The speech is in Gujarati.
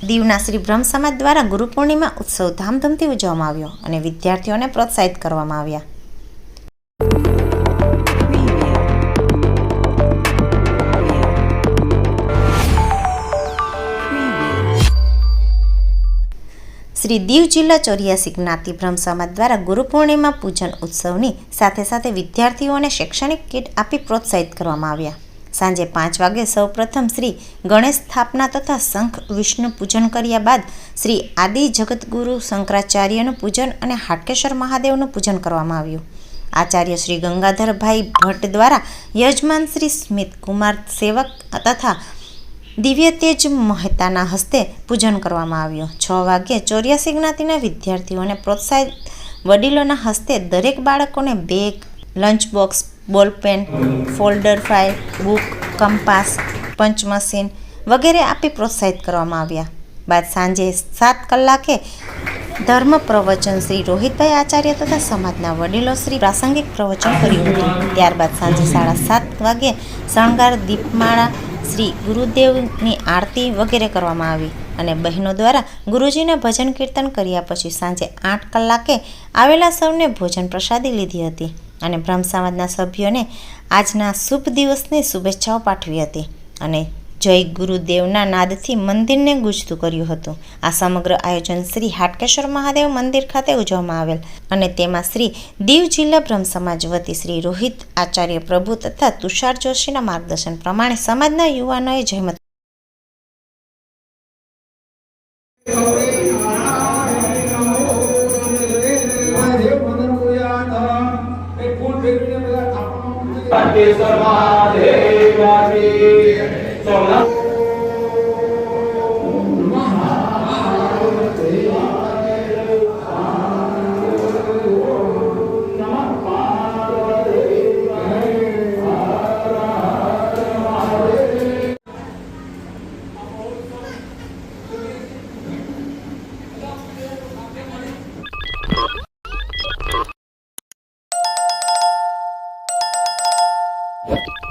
દીવના શ્રી બ્રહ્મ સમાજ દ્વારા ગુરુ પૂર્ણિમા ઉત્સવ ધામધૂમથી ઉજવવામાં આવ્યો અને વિદ્યાર્થીઓને પ્રોત્સાહિત કરવામાં આવ્યા. શ્રી દીવ જિલ્લા ચોર્યાસી જ્ઞાતિ બ્રહ્મ સમાજ દ્વારા ગુરુ પૂર્ણિમા પૂજન ઉત્સવની સાથે સાથે વિદ્યાર્થીઓને શૈક્ષણિક કીટ આપી પ્રોત્સાહિત કરવામાં આવ્યા. સાંજે પાંચ વાગે સૌપ્રથમ શ્રી ગણેશ સ્થાપના તથા શંખ વિષ્ણુ પૂજન કર્યા બાદ શ્રી આદિ જગતગુરુ શંકરાચાર્યનું પૂજન અને હાટકેશ્વર મહાદેવનું પૂજન કરવામાં આવ્યું. આચાર્ય શ્રી ગંગાધરભાઈ ભટ્ટ દ્વારા યજમાન શ્રી સ્મિત કુમાર સેવક તથા દિવ્ય તેજ મહેતાના હસ્તે પૂજન કરવામાં આવ્યું. છ વાગ્યે ચોર્યાસી જ્ઞાતિના વિદ્યાર્થીઓને પ્રોત્સાહિત વડીલોના હસ્તે દરેક બાળકોને bag lunch box ballpen, folder file, book, compass punch machine વગેરે આપી પ્રોત્સાહિત કરવામાં આવ્યા. બાદ સાંજે સાત કલાકે ધર્મ પ્રવચન શ્રી રોહિતભાઈ આચાર્ય તથા સમાજના વડીલો શ્રી પ્રાસંગિક પ્રવચન કર્યું હતું. ત્યારબાદ સાંજે સાડા સાત વાગે શણગાર દીપમાળા શ્રી ગુરુદેવની આરતી વગેરે કરવામાં આવી અને બહેનો દ્વારા ગુરુજીના ભજન કીર્તન કર્યા પછી સાંજે આઠ કલાકે આવેલા સૌને ભોજન પ્રસાદી લીધી હતી. અને બ્રહ્મ સમાજના સભ્યોને આજના શુભ દિવસની શુભેચ્છાઓ પાઠવી હતી અને જય ગુરુદેવના નાદથી મંદિરને ગુજતું કર્યું હતું. આ સમગ્ર આયોજન શ્રી હાટકેશ્વર મહાદેવ મંદિર ખાતે ઉજવવામાં આવેલ અને તેમાં શ્રી દીવ જિલ્લા બ્રહ્મ સમાજ વતી શ્રી રોહિત આચાર્ય પ્રભુ તથા તુષાર જોશીના માર્ગદર્શન પ્રમાણે સમાજના યુવાનોએ જહેમત Mahadev Pati Sarvadeva Ji Sonam What?